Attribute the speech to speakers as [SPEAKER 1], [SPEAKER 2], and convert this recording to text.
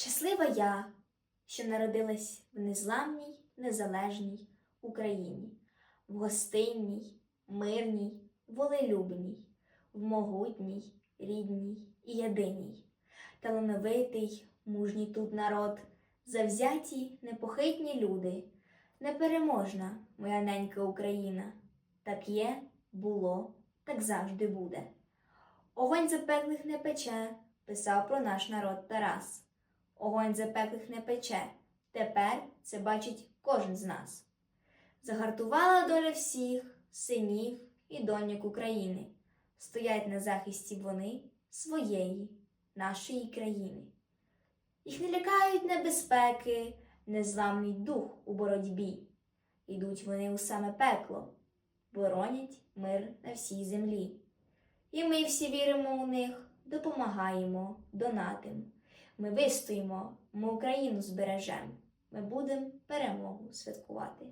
[SPEAKER 1] Щаслива я, що народилась в незламній, незалежній Україні, в гостинній, мирній, волелюбній, в могутній, рідній і єдиній. Талановитий, мужній тут народ, завзяті, непохитні люди, непереможна моя ненька Україна. Так є, було, так завжди буде. Огонь запеклих не пече, писав про наш народ Тарас. Огонь запеклих не пече, тепер це бачить кожен з нас. Загартувала доля всіх синів і доньок України. Стоять на захисті вони своєї, нашої країни. Їх не лякають небезпеки, незламний дух у боротьбі. Ідуть вони у саме пекло, боронять мир на всій землі. І ми всі віримо у них, допомагаємо, донатим. Ми вистоїмо, ми Україну збережемо. Ми будемо перемогу святкувати.